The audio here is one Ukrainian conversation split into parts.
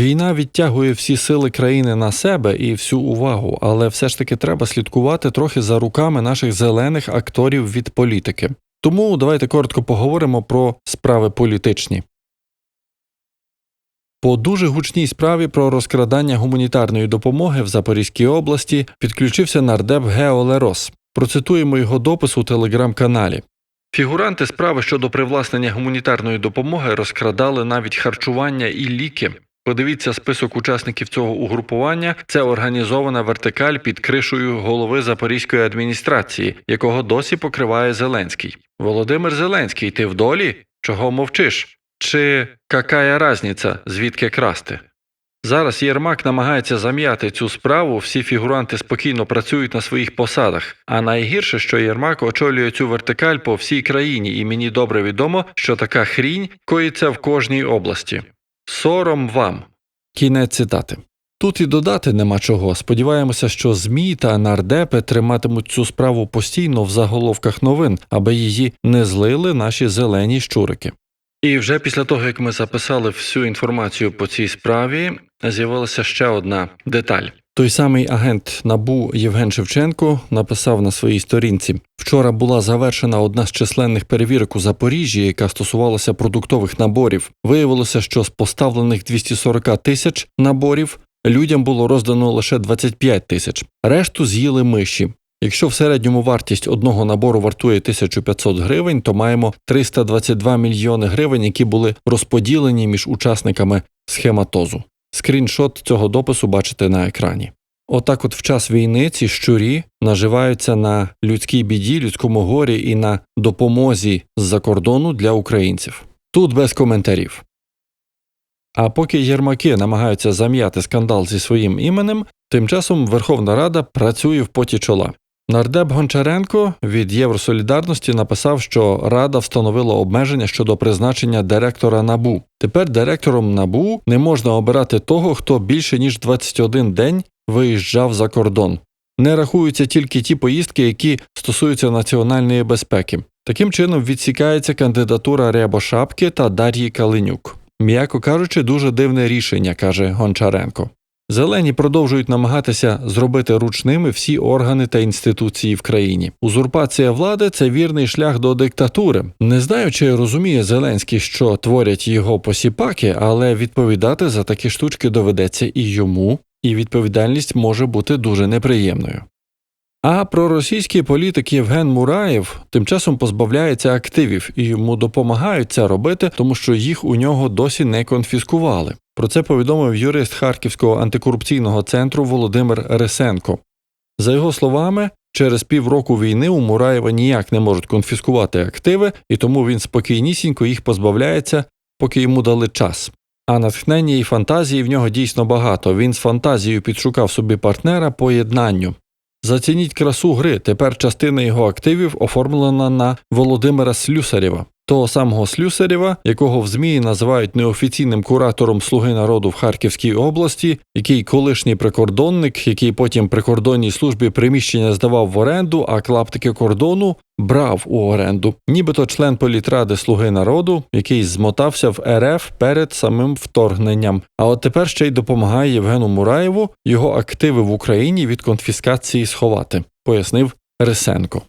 Війна відтягує всі сили країни на себе і всю увагу, але все ж таки треба слідкувати трохи за руками наших зелених акторів від політики. Тому давайте коротко поговоримо про справи політичні. По дуже гучній справі про розкрадання гуманітарної допомоги в Запорізькій області підключився нардеп Гео Лерос. Процитуємо його допис у телеграм-каналі. Фігуранти справи щодо привласнення гуманітарної допомоги розкрадали навіть харчування і ліки. Подивіться список учасників цього угрупування. Це організована вертикаль під кришею голови Запорізької адміністрації, якого досі покриває Зеленський. Володимир Зеленський, ти в долі? Чого мовчиш? Чи какая разниця, звідки красти? Зараз Єрмак намагається зам'яти цю справу, всі фігуранти спокійно працюють на своїх посадах. А найгірше, що Єрмак очолює цю вертикаль по всій країні, і мені добре відомо, що така хрінь коїться в кожній області. Сором вам. Кінець цитати. Тут і додати нема чого. Сподіваємося, що ЗМІ та нардепи триматимуть цю справу постійно в заголовках новин, аби її не злили наші зелені щурики. І вже після того, як ми записали всю інформацію по цій справі, з'явилася ще одна деталь. Той самий агент Набу Євген Шевченко написав на своїй сторінці: вчора була завершена одна з численних перевірок у Запоріжжі, яка стосувалася продуктових наборів. Виявилося, що з поставлених 240 тисяч наборів людям було роздано лише 25 тисяч. Решту з'їли миші. Якщо в середньому вартість одного набору вартує 1500 гривень, то маємо 322 мільйони гривень, які були розподілені між учасниками схематозу. Скріншот цього допису бачите на екрані. Отак, от в час війни ці щурі наживаються на людській біді, людському горі і на допомозі з-за кордону для українців. Тут без коментарів. А поки єрмаки намагаються зам'яти скандал зі своїм іменем, тим часом Верховна Рада працює в поті чола. Нардеп Гончаренко від Євросолідарності написав, що Рада встановила обмеження щодо призначення директора НАБУ. Тепер директором НАБУ не можна обирати того, хто більше ніж 21 день виїжджав за кордон. Не рахуються тільки ті поїздки, які стосуються національної безпеки. Таким чином відсікається кандидатура Рябошапки та Дар'ї Калинюк. М'яко кажучи, дуже дивне рішення, каже Гончаренко. Зелені продовжують намагатися зробити ручними всі органи та інституції в країні. Узурпація влади це вірний шлях до диктатури. Не знаю, чи розуміє Зеленський, що творять його посіпаки, але відповідати за такі штучки доведеться і йому, і відповідальність може бути дуже неприємною. А проросійський політик Євген Мураєв тим часом позбавляється активів і йому допомагають це робити, тому що їх у нього досі не конфіскували. Про це повідомив юрист Харківського антикорупційного центру Володимир Ресенко. За його словами, через півроку війни у Мураєва ніяк не можуть конфіскувати активи, і тому він спокійнісінько їх позбавляється, поки йому дали час. А натхнення і фантазії в нього дійсно багато. Він з фантазією підшукав собі партнера по єднанню. Зацініть красу гри. Тепер частина його активів оформлена на Володимира Слюсарєва, того самого Слюсарєва, якого в ЗМІ називають неофіційним куратором Слуги народу в Харківській області, який колишній прикордонник, який потім прикордонній службі приміщення здавав в оренду, а клаптики кордону брав у оренду, нібито член політради Слуги народу, який змотався в РФ перед самим вторгненням. А от тепер ще й допомагає Євгену Мураєву його активи в Україні від конфіскації сховати, пояснив Рисенко.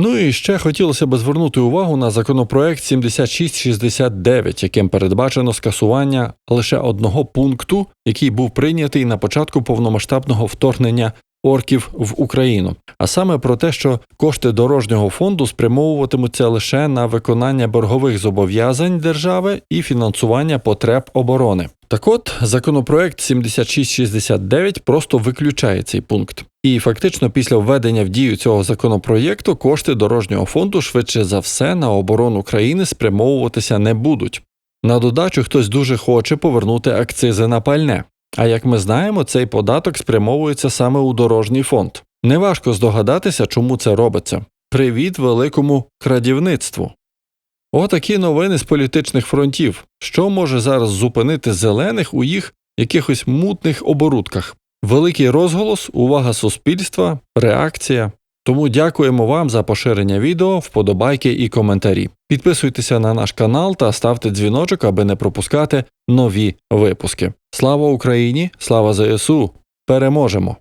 Ну і ще хотілося б звернути увагу на законопроект 7669, яким передбачено скасування лише одного пункту, який був прийнятий на початку повномасштабного вторгнення орків в Україну, а саме про те, що кошти дорожнього фонду спрямовуватимуться лише на виконання боргових зобов'язань держави і фінансування потреб оборони. Так от, законопроект 7669 просто виключає цей пункт. І фактично, після введення в дію цього законопроєкту кошти дорожнього фонду швидше за все на оборону країни спрямовуватися не будуть. На додачу хтось дуже хоче повернути акцизи на пальне. А як ми знаємо, цей податок спрямовується саме у дорожній фонд. Неважко здогадатися, чому це робиться. Привіт великому крадівництву. Отакі новини з політичних фронтів. Що може зараз зупинити зелених у їх якихось мутних оборудках? Великий розголос, увага суспільства, реакція. Тому дякуємо вам за поширення відео, вподобайки і коментарі. Підписуйтеся на наш канал та ставте дзвіночок, аби не пропускати нові випуски. Слава Україні! Слава ЗСУ! Переможемо!